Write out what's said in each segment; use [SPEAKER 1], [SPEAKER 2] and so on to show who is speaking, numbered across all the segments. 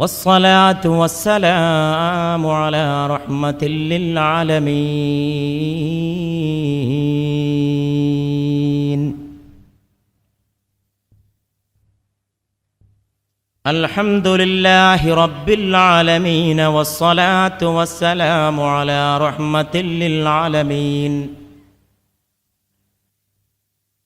[SPEAKER 1] والصلاة والسلام على رحمة للعالمين. الحمد لله رب العالمين والصلاة والسلام على رحمة للعالمين.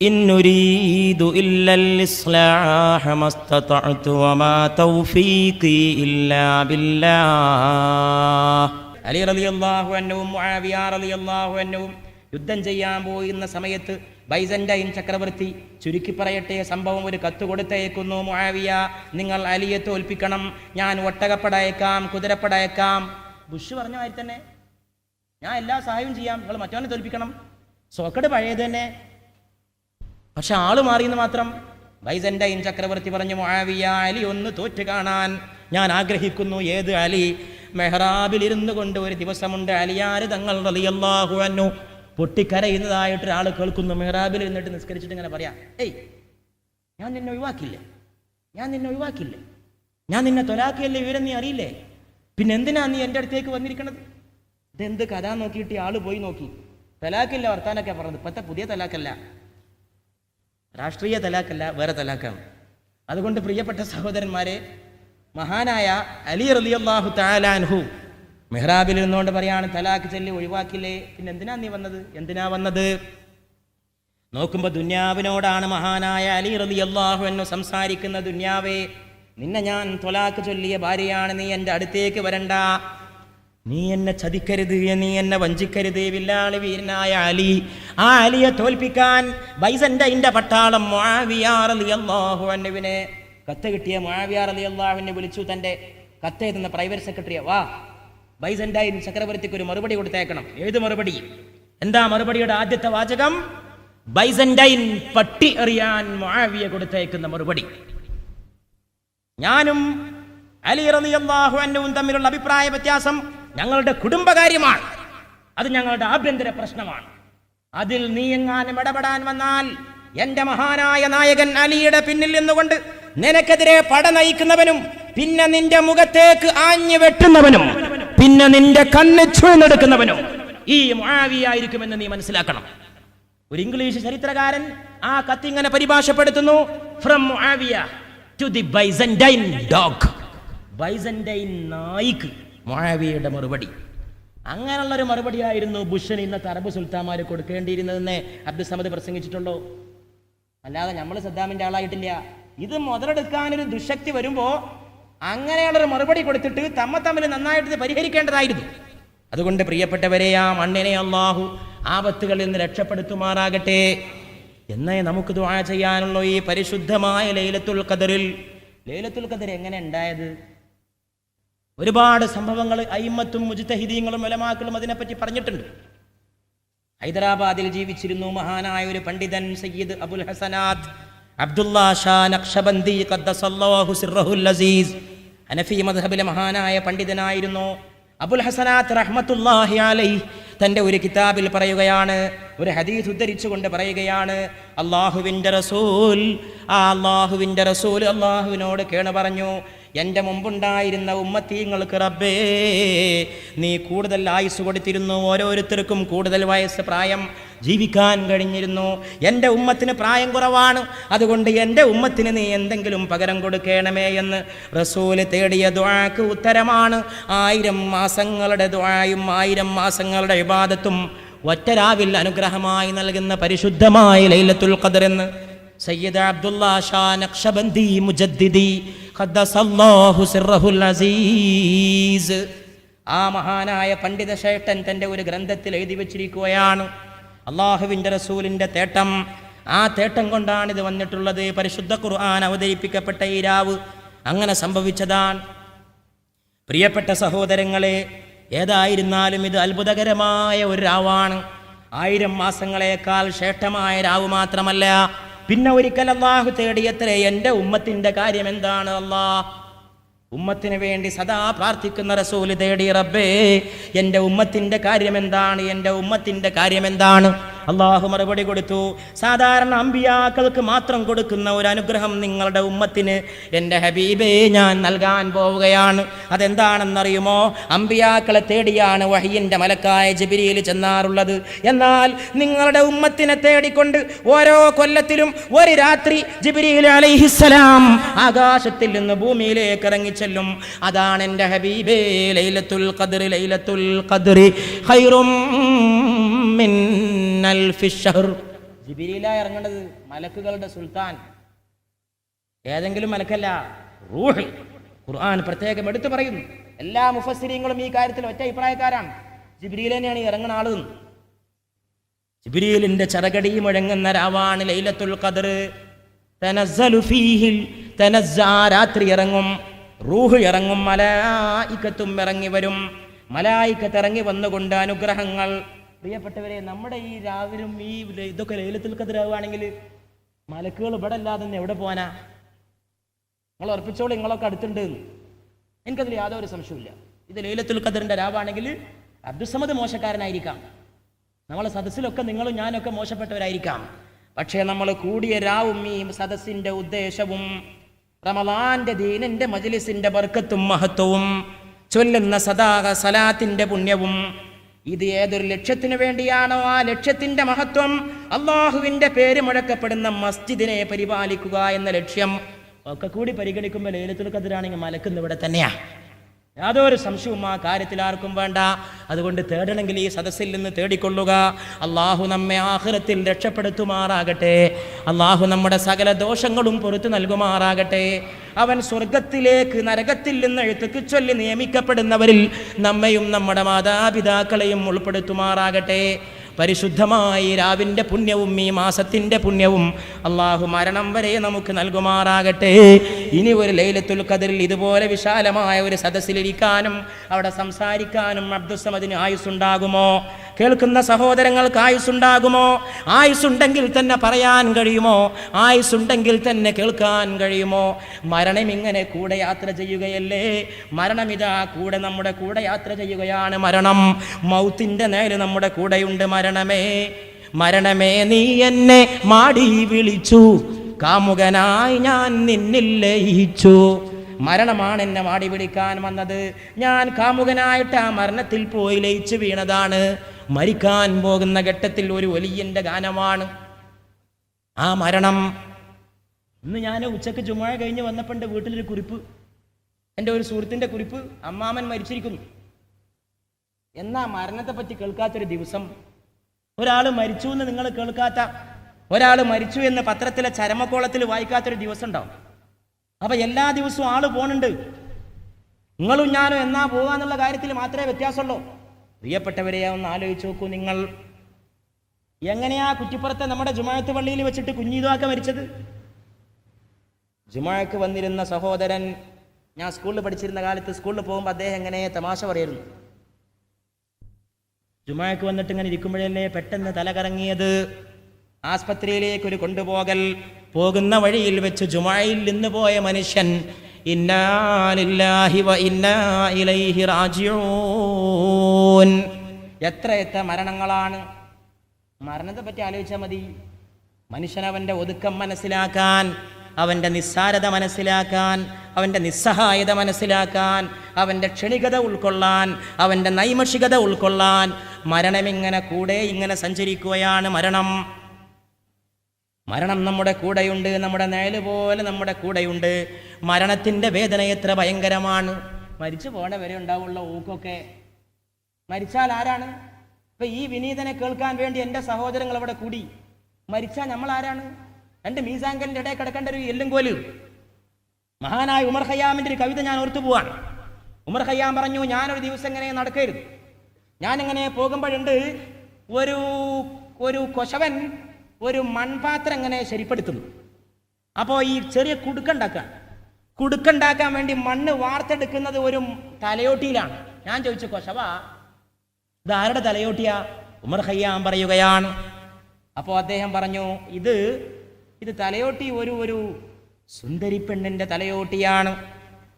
[SPEAKER 1] إن نريد إلا الإصلاح ما استطعت وما توفيقي إلا بالله അലി റളിയല്ലാഹു അൻഹുവും മുആവിയ റളിയല്ലാഹു അൻഹുവും യുദ്ധം ചെയ്യാൻ പോയിരുന്ന സമയത്ത് ബൈസന്റൈൻ ചക്രവർത്തി ചുരുക്കി പറയട്ടെ സംഭവം ഒരു കത്ത് കൊടുത്തയക്കുന്നു മുആവിയ നിങ്ങൾ അലിയെ തോൽപ്പിക്കണം ഞാൻ ഒട്ടകപ്പടയക്കാം കുതിരപ്പടയക്കാം ബുഷ് പറഞ്ഞ മാതിരി തന്നെ ഞാൻ എല്ലാ സഹായവും ചെയ്യാം നിങ്ങൾ മറ്റവനെ തോൽപ്പിക്കണം സോക്കട് പഴയത് തന്നെ പക്ഷെ ആൾ മാറിയെന്ന് മാത്രം ബൈസന്റൈൻ ചക്രവർത്തി പറഞ്ഞു മുആവിയ അലി ഒന്ന് തോറ്റ് കാണാൻ. ഞാൻ ആഗ്രഹിക്കുന്നു ഏത് അലി? മെഹ്റാബിലിരുന്നു കൊണ്ട് ഒരു ദിവസമുണ്ട് അലിയാര് തങ്ങൾ? റളിയല്ലാഹു അൻഹു. പൊട്ടിക്കരയുന്നതായിട്ട് ഒരാൾ കേൾക്കുന്നു. മെഹ്റാബിൽ ഇരുന്നിട്ട് നിസ്കരിച്ചിട്ട് ഇങ്ങനെ പറയാം ഏയ് ഞാൻ നിന്നെ ഒഴിവാക്കില്ലേ. ഞാൻ നിന്നെ ഒഴിവാക്കില്ലേ. ഞാൻ നിന്നെ തൊലാക്കിയല്ലേ വിവരം നീ അറിയില്ലേ? പിന്നെ എന്തിനാ നീ എന്റെ അടുത്തേക്ക് വന്നിരിക്കണത്? ഇതെന്ത് കഥ നോക്കിയിട്ട് ആൾ പോയി നോക്കി. തലാക്കില്ല വർത്താനൊക്കെ പറഞ്ഞത്? ഇപ്പോഴത്തെ പുതിയ തലാക്കല്ല രാഷ്ട്രീയ തലാക്കല്ല വേറെ തലാക്കാണ് അതുകൊണ്ട് പ്രിയപ്പെട്ട സഹോദരന്മാരെ മഹാനായ അലി റലിയല്ലാഹു താലാൻഹു മെഹ്റാബിൽ നിന്നുകൊണ്ട് പറയാണ് തലാക്ക് ചൊല്ലി ഒഴിവാക്കില്ലേ? പിന്നെ എന്തിനാ നീ വന്നത്? എന്തിനാ വന്നത്? നോക്കുമ്പോൾ ദുന്യാവിനോടാണ് മഹാനായ അലി റലി അള്ളാഹു എന്നു സംസാരിക്കുന്ന ദുന്യാവേ. നിന്നെ ഞാൻ തൊലാക്ക് ചൊല്ലിയ ഭാര്യയാണ് നീ എന്റെ അടുത്തേക്ക് വരണ്ട. നീ എന്നെ ചതിക്കരുത് നീ എന്നെ വഞ്ചിക്കരുത് വില്ലാളി വീരനായ അലി. ആ അലിയെ തോൽപ്പിക്കാൻ ബൈസന്റെ ഇന്റെ പട്ടാളം മുആവിയാറിയാഹുവിനെ കത്ത് കിട്ടിയ അള്ളാഹുവിനെ വിളിച്ചു തന്റെ കത്ത് എഴുതുന്ന പ്രൈവറ്റ് സെക്രട്ടറിയെ വാ ബൈസന്റൈൻ ചക്രവർത്തിക്ക് ഒരു മറുപടി കൊടുത്തേക്കണം. ഏത് മറുപടി? എന്താ മറുപടിയുടെ ആദ്യത്തെ വാചകം? ബൈസന്റൈൻ പട്ടി എറിയാൻ മാവിയെ കൊടുത്തേക്കുന്ന മറുപടി. ഞാനും അലി റളിയല്ലാഹു അൻഹുവും തമ്മിലുള്ള അഭിപ്രായ വ്യത്യാസം ഞങ്ങളുടെ കുടുംബകാര്യമാണ്. അത് ഞങ്ങളുടെ ആഭ്യന്തര പ്രശ്നമാണ്. അതിൽ നീ എങ്ങാനും ഇടപെടാൻ വന്നാൽ എന്റെ മഹാനായ നായകൻ അലിയുടെ പിന്നിൽ നിന്നുകൊണ്ട് നിനക്കെതിരെ പട നയിക്കുന്നവനും പിന്നെ നിന്റെ മുഖത്തേക്ക് ആഞ്ഞു വെട്ടുന്നവനും പിന്നെ നിന്റെ കണ്ണ് ചുഴന്നെടുക്കുന്നവനും ഈ മാവിയായിരിക്കുമെന്ന് നീ മനസ്സിലാക്കണം. ഒരു ഇംഗ്ലീഷ് ചരിത്രകാരൻ ആ കത്തിങ്ങനെ പരിഭാഷപ്പെടുത്തുന്നു from Muawiya to the Byzantine dog Byzantine Naik മുആവിയയുടെ മറുപടി. അങ്ങനെയുള്ള ഒരു മറുപടിയായിരുന്നു ബുഷന് ഇന്നത്തെ അറബ് സുൽത്താന്മാർ കൊടുക്കേണ്ടിയിരുന്നതെന്ന് അബ്ദുൽ സമദ് പ്രസംഗിച്ചിട്ടുള്ളൂ അല്ലാതെ നമ്മൾ സദ്ദാമിന്റെ ആളായിട്ടില്ല. ഇത് മുതലെടുക്കാനൊരു ദുശക്തി വരുമ്പോ അങ്ങനെയുള്ളൊരു മറുപടി കൊടുത്തിട്ട് തമ്മ തമ്മിൽ നന്നായിട്ട് പരിഹരിക്കേണ്ടതായിരുന്നു. അതുകൊണ്ട് പ്രിയപ്പെട്ടവരെ ആ മണ്ണിനെ അള്ളാഹു ആപത്തുകളിൽ നിന്ന് രക്ഷപ്പെടുത്തുമാറാകട്ടെ. എന്നേ നമുക്ക് ദുആ ചെയ്യാനുള്ള ഈ പരിശുദ്ധമായ ലൈലത്തുൽ ഖദറിൽ. ലൈലത്തുൽ ഖദർ എങ്ങനെ ഉണ്ടായത്? ഒരുപാട് സംഭവങ്ങൾ അയിമത്തും മുജിത്തഹിദീങ്ങളും ഒലമാക്കളും അതിനെപ്പറ്റി പറഞ്ഞിട്ടുണ്ട്. ഹൈദരാബാദിൽ ജീവിച്ചിരുന്നു മഹാനായ ഒരു പണ്ഡിതൻ സയ്യിദ് അബുൽ ഹസനാദ് അബ്ദുല്ലാ ഷാ നക്ഷബന്ദി അസീസ്. ഹനഫി മദ്ഹബിലെ മഹാനായ പണ്ഡിതനായിരുന്നു അബുൽ ഹസനാത്ത് റഹ്മത്തുല്ലാഹി അലൈഹി. തന്റെ ഒരു കിതാബിൽ പറയുകയാണ് ഒരു ഹദീസ് ഉദ്ധരിച്ചുകൊണ്ട് പറയുകയാണ് അള്ളാഹുവിന്റെ റസൂൽ ആ അള്ളാഹുവിന്റെ റസൂൽ അള്ളാഹുവിനോട് കേണ പറഞ്ഞു എന്റെ മുമ്പുണ്ടായിരുന്ന ഉമ്മത്തീങ്ങൾക്ക് റബ്ബേ നീ കൂടുതൽ ആയുസ് കൊടുത്തിരുന്നു ഓരോരുത്തർക്കും കൂടുതൽ വയസ്സ് പ്രായം ജീവിക്കാൻ കഴിഞ്ഞിരുന്നു. എന്റെ ഉമ്മത്തിന് പ്രായം കുറവാണ്. അതുകൊണ്ട് എന്റെ ഉമ്മത്തിന് നീ എന്തെങ്കിലും പകരം കൊടുക്കണമേ എന്ന് റസൂൽ തേടിയ ദ്വാക്ക് ഉത്തരമാണ്. ആയിരം മാസങ്ങളുടെ ദ്വായും ആയിരം മാസങ്ങളുടെ വിവാദത്തും ഒറ്റരാവിൽ അനുഗ്രഹമായി നൽകുന്ന പരിശുദ്ധമായ ലൈലത്തുൽ ഖദർ എന്ന് സയ്യിദ് അബ്ദുള്ള ഷാ നക്ഷബന്ദി മുജദ്ദിദി ഖദ്ദസല്ലാഹു സിർറഹുൽ അസീസ്. ആ മഹാനായ പണ്ഡിത ശേട്ടൻ തന്റെ ഒരു ഗ്രന്ഥത്തിൽ എഴുതി വച്ചിരിക്കുകയാണ്. അള്ളാഹുവിന്റെ റസൂലിന്റെ തേട്ടം. ആ തേട്ടം കൊണ്ടാണ് ഇത് വന്നിട്ടുള്ളത്. പരിശുദ്ധ ഖുർആൻ അവതരിപ്പിക്കപ്പെട്ട ഈ രാവ് അങ്ങനെ സംഭവിച്ചതാണ്. പ്രിയപ്പെട്ട സഹോദരങ്ങളെ ഏതായിരുന്നാലും ഇത് അത്ഭുതകരമായ ഒരു രാവാണ്. ആയിരം മാസങ്ങളേക്കാൾ ശ്രേഷ്ഠമായ രാവ് മാത്രമല്ല പിന്നെ ഒരിക്കൽ അള്ളാഹു തേടിയത്രേ എന്റെ ഉമ്മത്തിന്റെ കാര്യം എന്താണ് അള്ളാ ഉമ്മത്തിന് വേണ്ടി സദാ പ്രാർത്ഥിക്കുന്ന റസൂൽ തേടി റബ്ബേ എന്റെ ഉമ്മത്തിന്റെ കാര്യം എന്താണ് എന്റെ ഉമ്മത്തിന്റെ കാര്യം എന്താണ് അള്ളാഹു മറുപടി കൊടുത്തു. സാധാരണ അമ്പിയാക്കൾക്ക് മാത്രം കൊടുക്കുന്ന ഒരു അനുഗ്രഹം നിങ്ങളുടെ ഉമ്മത്തിന്. എന്റെ ഹബീബേ ഞാൻ നൽകാൻ പോവുകയാണ്. അതെന്താണെന്നറിയുമോ? അമ്പിയാക്കളെ തേടിയാണ് വഹിയിന്റെ മലക്കായ ജബിരിയിൽ ചെന്നാറുള്ളത്. എന്നാൽ നിങ്ങളുടെ ഉമ്മത്തിനെ തേടിക്കൊണ്ട് ഓരോ കൊല്ലത്തിലും ഒരു രാത്രി ജിബിരിയിൽ അലൈഹിസ്സലാം ആകാശത്തിൽ നിന്ന് ഭൂമിയിലേക്ക് ഇറങ്ങിച്ചെല്ലും. അതാണ് എന്റെ ഹബീബേ ലൈലത്തുൽ ഖദ്ർ ലൈലത്തുൽ ഖദ്രി ഖൈറും മിൻ ഇറങ്ങേണ്ടത് മലക്കുകളുടെ സുൽത്താൻ. ഏതെങ്കിലും മലക്കല്ല റൂഹ്. ഖുർആൻ പ്രത്യേകം എടുത്തു പറയുന്നു. എല്ലാ മുഫസ്സിരീങ്ങളും ഈ കാര്യത്തിൽ ഒറ്റ അഭിപ്രായക്കാരാണ്. ജിബ്രീലിനെയാണ് ഇറങ്ങുന്ന ആൾ. ജിബ്രീലിന്റെ ചരകടി മുഴങ്ങുന്ന രാവാണ് ലൈലത്തുൽ ഖദർ. തനസ്സലു തനസ്സാ രാത്രി ഇറങ്ങും. റൂഹ് ഇറങ്ങും മലായിക്കത്തും ഇറങ്ങി വരും. മലായിക്കത്ത് ഇറങ്ങി വന്നുകൊണ്ട് അനുഗ്രഹങ്ങൾ പ്രിയപ്പെട്ടവരെ നമ്മുടെ ഈ രാവിലും ഈ ഇതൊക്കെ ലൈലത്തുൽ കതിരാവുകയാണെങ്കിൽ മലക്കുകൾ ഇവിടെ അല്ലാതെ എവിടെ പോകാനാ നിങ്ങൾ ഉറപ്പിച്ചോളൂ നിങ്ങളൊക്കെ അടുത്തുണ്ട്. എനിക്കതിൽ യാതൊരു സംശയമില്ല ഇത് ലൈലത്തുൽ ഖദറിന്റെ രാവാണെങ്കിൽ അബ്ദുസമദ് മോശക്കാരനായിരിക്കാം. നമ്മളെ സദസ്സിലൊക്കെ നിങ്ങളും ഞാനൊക്കെ മോശപ്പെട്ടവരായിരിക്കാം. പക്ഷേ നമ്മൾ കൂടിയ രാവും ഈ സദസ്സിന്റെ ഉദ്ദേശവും റമലാന്റെ ദീനിന്റെ മജ്ലിസിന്റെ ബർക്കത്തും മഹത്വവും ചൊല്ലുന്ന സദാഹ സലാത്തിന്റെ പുണ്യവും ഇത് ഏതൊരു ലക്ഷ്യത്തിനു വേണ്ടിയാണോ ആ ലക്ഷ്യത്തിന്റെ മഹത്വം? അള്ളാഹുവിന്റെ പേര് മുഴക്കപ്പെടുന്ന മസ്ജിദിനെ പരിപാലിക്കുക എന്ന ലക്ഷ്യം ഒക്കെ കൂടി പരിഗണിക്കുമ്പോൾ ലേലത്തിൽ കതിരാണെങ്കിൽ മലക്കുന്ന ഇവിടെ തന്നെയാ. യാതൊരു സംശയവും ആ കാര്യത്തിൽ ആർക്കും വേണ്ട. അതുകൊണ്ട് തേടണമെങ്കിൽ ഈ സദസ്സിൽ നിന്ന് തേടിക്കൊള്ളുക. അള്ളാഹു നമ്മെ ആഹ്റത്തിൽ രക്ഷപ്പെടുത്തുമാറാകട്ടെ. അള്ളാഹു നമ്മുടെ സകല ദോഷങ്ങളും പുറത്തു നൽകുമാറാകട്ടെ. അവൻ സ്വർഗത്തിലേക്ക് നരകത്തിൽ നിന്ന് എഴുത്തുക്ക് ചൊല്ലി നിയമിക്കപ്പെടുന്നവരിൽ നമ്മയും നമ്മുടെ മാതാപിതാക്കളെയും ഉൾപ്പെടുത്തുമാറാകട്ടെ. പരിശുദ്ധമായി രാവിന്റെ പുണ്യവും ഈ മാസത്തിന്റെ പുണ്യവും അള്ളാഹു മരണം വരെ നമുക്ക് നൽകുമാറാകട്ടെ. ഇനി ഒരു ലൈലത്തുൽ ഖദറിൽ ഇതുപോലെ വിശാലമായ ഒരു സദസ്സിലിരിക്കാനും അവിടെ സംസാരിക്കാനും അബ്ദുസമദിന് ആയുസ്സുണ്ടാകുമോ? കേൾക്കുന്ന സഹോദരങ്ങൾക്ക് ആയുസ്സുണ്ടാകുമോ? ആയുസ്സുണ്ടെങ്കിൽ തന്നെ പറയാൻ കഴിയുമോ? ആയുസ്സുണ്ടെങ്കിൽ തന്നെ കേൾക്കാൻ കഴിയുമോ? മരണം ഇങ്ങനെ കൂടെ യാത്ര ചെയ്യുകയല്ലേ? മരണമിതാ കൂടെ നമ്മുടെ കൂടെ യാത്ര ചെയ്യുകയാണ് മരണം. മൗത്തിന്റെ നേരെ നമ്മുടെ കൂടെയുണ്ട് മരണമേ. മരണമേ നീ എന്നെ മാടി വിളിച്ചു. കാമുകനായി ഞാൻ നിന്നിൽ ലയിച്ചു. മരണമാണ് എന്നെ മാടി പിടിക്കാൻ വന്നത്. ഞാൻ കാമുകനായിട്ട് ആ മരണത്തിൽ പോയി ലയിച്ചു വീണതാണ്. മരിക്കാൻ പോകുന്ന ഘട്ടത്തിൽ ഒരു ഒലിയന്റെ ഗാനമാണ് ആ മരണം. ഇന്ന് ഞാൻ ഉച്ചയ്ക്ക് ചുമഴ കഴിഞ്ഞ് വന്നപ്പോൾ എന്റെ വീട്ടിലൊരു കുറിപ്പ്. എന്റെ ഒരു സുഹൃത്തിന്റെ കുറിപ്പ്. അമ്മാമൻ മരിച്ചിരിക്കുന്നു. എന്നാ മരണത്തെ പറ്റി കേൾക്കാത്തൊരു ദിവസം. ഒരാൾ മരിച്ചു എന്ന് നിങ്ങൾ കേൾക്കാത്ത ഒരാൾ മരിച്ചു എന്ന് പത്രത്തിലെ ചരമക്കോളത്തിൽ വായിക്കാത്തൊരു ദിവസം ഉണ്ടാവും. അപ്പം എല്ലാ ദിവസവും ആൾ പോണുണ്ട്. നിങ്ങളും ഞാനും എന്നാ പോകാന്നുള്ള കാര്യത്തിൽ മാത്രമേ വ്യത്യാസമുള്ളൂ. പ്രിയപ്പെട്ടവരെ ഒന്ന് ആലോചിച്ച് നോക്കൂ നിങ്ങൾ. എങ്ങനെയാ കുറ്റിപ്പുറത്തെ നമ്മുടെ ജുമാഴത്ത് പള്ളിയിൽ വെച്ചിട്ട് കുഞ്ഞീതാക്ക മരിച്ചത്? ജുമാഴക്ക് വന്നിരുന്ന സഹോദരൻ ഞാൻ സ്കൂളിൽ പഠിച്ചിരുന്ന കാലത്ത് സ്കൂളിൽ പോകുമ്പോൾ അദ്ദേഹം എങ്ങനെ തമാശ പറയായിരുന്നു? ജുമാഴക്ക് വന്നിട്ട് ഇങ്ങനെ ഇരിക്കുമ്പോഴല്ലേ പെട്ടെന്ന് തലകറങ്ങിയത്? ആസ്പത്രിയിലേക്ക് ഒരു കൊണ്ടുപോകൽ പോകുന്ന വഴിയിൽ വെച്ച് ജുമായിൽ നിന്ന് പോയ മനുഷ്യൻ ഇന്നാലില്ലാഹി വ ഇന്നാ ഇലൈഹി റാജിഊൻ. എത്ര എത്ര മരണങ്ങളാണ്? മരണത്തെ പറ്റി ആലോചിച്ചാൽ മതി മനുഷ്യനവന്റെ ഒതുക്കം മനസ്സിലാക്കാൻ അവന്റെ നിസ്സാരത മനസ്സിലാക്കാൻ അവന്റെ നിസ്സഹായത മനസ്സിലാക്കാൻ അവന്റെ ക്ഷണികത ഉൾക്കൊള്ളാൻ അവന്റെ നൈമഷികത ഉൾക്കൊള്ളാൻ മരണം ഇങ്ങനെ കൂടെ ഇങ്ങനെ സഞ്ചരിക്കുകയാണ് മരണം. മരണം നമ്മുടെ കൂടെയുണ്ട് നമ്മുടെ നേൽ പോലെ നമ്മുടെ കൂടെയുണ്ട്. മരണത്തിന്റെ വേദന എത്ര ഭയങ്കരമാണ്. മരിച്ചു പോണവരെ ഉണ്ടാവുള്ള ഊക്കൊക്കെ മരിച്ചാൽ ആരാണ്? ഇപ്പൊ ഈ വിനീതനെ കേൾക്കാൻ വേണ്ടി എന്റെ സഹോദരങ്ങൾ അവിടെ കൂടി. മരിച്ചാൽ നമ്മൾ ആരാണ്? രണ്ട് മീസാങ്കലിന്റെ ഇടയിൽ കിടക്കേണ്ട ഒരു എല്ലും കോൽ. മഹാനായ ഉമർ ഖയ്യാമിന്റെ ഒരു കവിത ഞാൻ ഓർത്തു പോവാണ്. ഉമർ ഖയ്യാം പറഞ്ഞു ഞാനൊരു ദിവസം ഇങ്ങനെ നടക്കരുത്. ഞാനിങ്ങനെ പോകുമ്പോഴുണ്ട് ഒരു ഒരു കൊശവൻ ഒരു മൺപാത്രം ഇങ്ങനെ ശരിപ്പെടുത്തുന്നു. അപ്പോൾ ഈ ചെറിയ കുടുക്കുണ്ടാക്കാൻ കുടുക്കുണ്ടാക്കാൻ വേണ്ടി മണ്ണ് വാർത്തെടുക്കുന്നത് ഒരു തലയോട്ടിയിലാണ്. ഞാൻ ചോദിച്ചു കൊശവ? ഇത് ആരുടെ തലയോട്ടിയാ? ഉമർ ഖയ്യാം പറയുകയാണ്. അപ്പോൾ അദ്ദേഹം പറഞ്ഞു ഇത് ഇത് തലയോട്ടി ഒരു ഒരു സുന്ദരി പെണ്ണിന്റെ തലയോട്ടിയാണ്.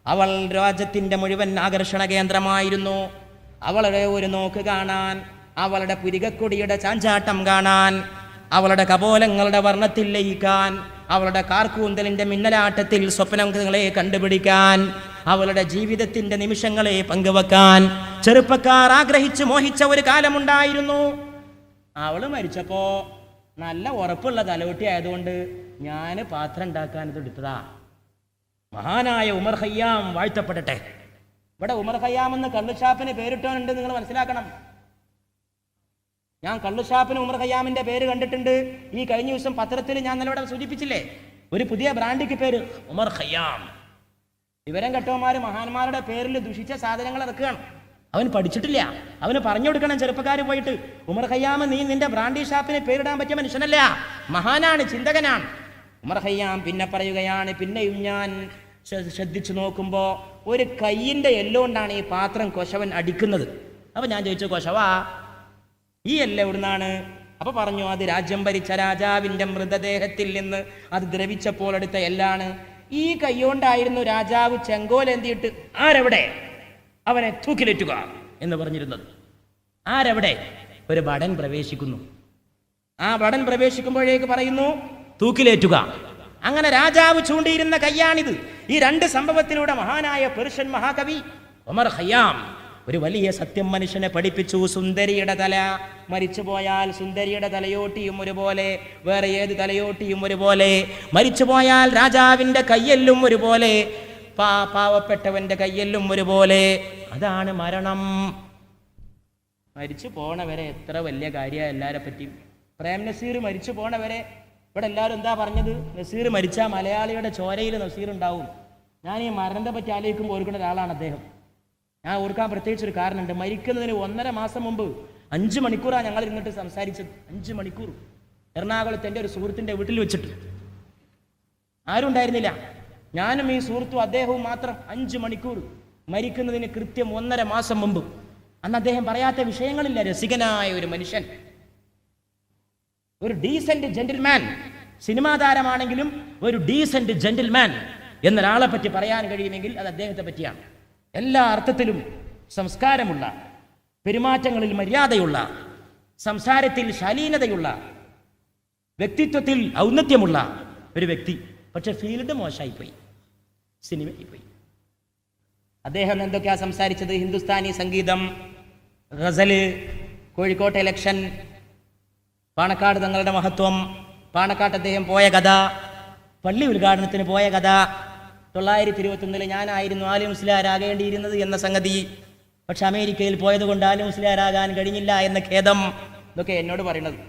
[SPEAKER 1] അവൾ രാജ്യത്തിന്റെ മുഴുവൻ ആകർഷണ കേന്ദ്രമായിരുന്നു. അവളുടെ ഒരു നോക്ക് കാണാൻ അവളുടെ പുരികക്കൊടിയുടെ ചാഞ്ചാട്ടം കാണാൻ അവളുടെ കപോലങ്ങളുടെ വർണത്തിൽ ലയിക്കാൻ അവളുടെ കാർക്കൂന്തലിന്റെ മിന്നലാട്ടത്തിൽ സ്വപ്നങ്ങളെ കണ്ടുപിടിക്കാൻ അവളുടെ ജീവിതത്തിന്റെ നിമിഷങ്ങളെ പങ്കുവെക്കാൻ ചെറുപ്പക്കാർ ആഗ്രഹിച്ച് മോഹിച്ച ഒരു കാലമുണ്ടായിരുന്നു. അവൾ മരിച്ചപ്പോ നല്ല ഉറപ്പുള്ള തലവട്ടി ആയതുകൊണ്ട് ഞാൻ പാത്രം ഉണ്ടാക്കാൻ ഇത് എടുത്തതാ. മഹാനായ ഉമർ ഖയ്യാം വാഴ്ത്തപ്പെടട്ടെ. ഇവിടെ ഉമർ ഖയ്യാം എന്ന് കള്ളുഷാപ്പിന് പേരിട്ടവനുണ്ട് നിങ്ങൾ മനസ്സിലാക്കണം. ഞാൻ കള്ളുഷാപ്പിന് ഉമർ ഖയ്യാമിന്റെ പേര് കണ്ടിട്ടുണ്ട്. ഈ കഴിഞ്ഞ ദിവസം പത്രത്തിൽ ഞാൻ നിലവിടെ സൂചിപ്പിച്ചില്ലേ? ഒരു പുതിയ ബ്രാൻഡിക്ക് പേര് ഉമർ ഖയ്യാം. വിവരം കെട്ടവന്മാർ മഹാന്മാരുടെ പേരിൽ ദുഷിച്ച സാധനങ്ങൾ ഇറക്കുകയാണ് അവൻ പഠിച്ചിട്ടില്ല. അവന് പറഞ്ഞു കൊടുക്കണം ചെറുപ്പക്കാർ പോയിട്ട്. ഉമർ ഖയ്യാമ നീ നിന്റെ ബ്രാൻഡി ഷാപ്പിന് പേരിടാൻ പറ്റിയ മനുഷ്യനല്ല. മഹാനാണ് ചിന്തകനാണ്. ഉമർ ഖയ്യാം പിന്നെ പറയുകയാണ് പിന്നെയും ഞാൻ ശ്രദ്ധിച്ചു നോക്കുമ്പോൾ ഒരു കയ്യിന്റെ എല്ലുകൊണ്ടാണ് ഈ പാത്രം കൊശവൻ അടിക്കുന്നത്. അപ്പം ഞാൻ ചോദിച്ചു കൊശവാ ഈ എല്ല എവിടുന്നാണ്? അപ്പൊ പറഞ്ഞു അത് രാജ്യം ഭരിച്ച രാജാവിന്റെ മൃതദേഹത്തിൽ നിന്ന് അത് ദ്രവിച്ചപ്പോൾ എടുത്ത എല്ലാണ്. ഈ കൈയോണ്ടായിരുന്നു രാജാവ് ചെങ്കോലെന്തിയിട്ട് ആരെവിടെ? അവനെ തൂക്കിലേറ്റുക എന്ന് പറഞ്ഞിരുന്നത്. ആരെവിടെ? ഒരു വടൻ പ്രവേശിക്കുന്നു. ആ വടൻ പ്രവേശിക്കുമ്പോഴേക്ക് പറയുന്നു തൂക്കിലേറ്റുക. അങ്ങനെ രാജാവ് ചൂണ്ടിയിരുന്ന കൈയാണിത്. ഈ രണ്ട് സംഭവത്തിലൂടെ മഹാനായ പുരുഷൻ മഹാകവി ഒമർ ഖയ്യാം ഒരു വലിയ സത്യം മനുഷ്യനെ പഠിപ്പിച്ചു. സുന്ദരിയുടെ തല മരിച്ചു പോയാൽ സുന്ദരിയുടെ തലയോട്ടിയും ഒരുപോലെ വേറെ ഏത് തലയോട്ടിയും ഒരുപോലെ. മരിച്ചുപോയാൽ രാജാവിന്റെ കയ്യെല്ലും ഒരുപോലെ പാ പാവപ്പെട്ടവന്റെ കയ്യെല്ലും ഒരുപോലെ. അതാണ് മരണം. മരിച്ചു പോണവരെ എത്ര വലിയ കാര്യമാണ് എല്ലാരെ പറ്റിയും. പ്രേം നസീർ മരിച്ചു പോണവരെ ഇവിടെ എല്ലാവരും എന്താ പറഞ്ഞത്? നസീർ മരിച്ച മലയാളിയുടെ ചോരയിൽ നസീർ ഉണ്ടാവും. ഞാൻ ഈ മരണത്തെ പറ്റി ആലോചിക്കുമ്പോൾ ഓർക്കുന്ന ഒരാളാണ് അദ്ദേഹം. ഞാൻ ഓർക്കാൻ പ്രത്യേകിച്ച് ഒരു കാരണമുണ്ട്. മരിക്കുന്നതിന് ഒന്നര മാസം മുമ്പ് അഞ്ച് മണിക്കൂറാണ് ഞങ്ങൾ ഇരുന്നിട്ട് സംസാരിച്ചത്. അഞ്ച് മണിക്കൂർ. എറണാകുളത്ത് എന്റെ ഒരു സുഹൃത്തിന്റെ വീട്ടിൽ വെച്ചിട്ട്. ആരും ഉണ്ടായിരുന്നില്ല ഞാനും ഈ സുഹൃത്തും അദ്ദേഹവും മാത്രം അഞ്ച് മണിക്കൂർ മരിക്കുന്നതിന് കൃത്യം ഒന്നര മാസം മുമ്പ്. അന്ന് അദ്ദേഹം പറയാത്ത വിഷയങ്ങളില്ല. രസികനായ ഒരു മനുഷ്യൻ. ഒരു ഡീസന്റ് ജെന്റിൽമാൻ സിനിമാ താരമാണെങ്കിലും ഒരു ഡീസന്റ് ജെന്റിൽമാൻ എന്നൊരാളെ പറ്റി പറയാൻ കഴിയുമെങ്കിൽ അത് അദ്ദേഹത്തെ പറ്റിയാണ്. എല്ലാ അർത്ഥത്തിലും സംസ്കാരമുള്ള പെരുമാറ്റങ്ങളിൽ മര്യാദയുള്ള സംസാരത്തിൽ ശാലീനതയുള്ള വ്യക്തിത്വത്തിൽ ഔന്നത്യമുള്ള ഒരു വ്യക്തി. പക്ഷെ ഫീൽഡ് മോശമായിപ്പോയി. സിനിമയായിപ്പോയി. പോയി അദ്ദേഹം എന്തൊക്കെയാണ് സംസാരിച്ചത്? ഹിന്ദുസ്ഥാനി സംഗീതം ഗസൽ കോഴിക്കോട്ടെ ഇലക്ഷൻ പാണക്കാട് തങ്ങളുടെ മഹത്വം പാണക്കാട്ട് അദ്ദേഹം പോയ കഥ പള്ളി ഉദ്ഘാടനത്തിന് പോയ കഥ തൊള്ളായിരത്തി ഇരുപത്തൊന്നിൽ ഞാനായിരുന്നു ആലി മുസ്ലിയാരാകേണ്ടിയിരുന്നത് എന്ന സംഗതി. പക്ഷെ അമേരിക്കയിൽ പോയത് കൊണ്ട് ആലി മുസ്ലിയാരാകാൻ കഴിഞ്ഞില്ല എന്ന ഖേദം ഇതൊക്കെ എന്നോട് പറയണത്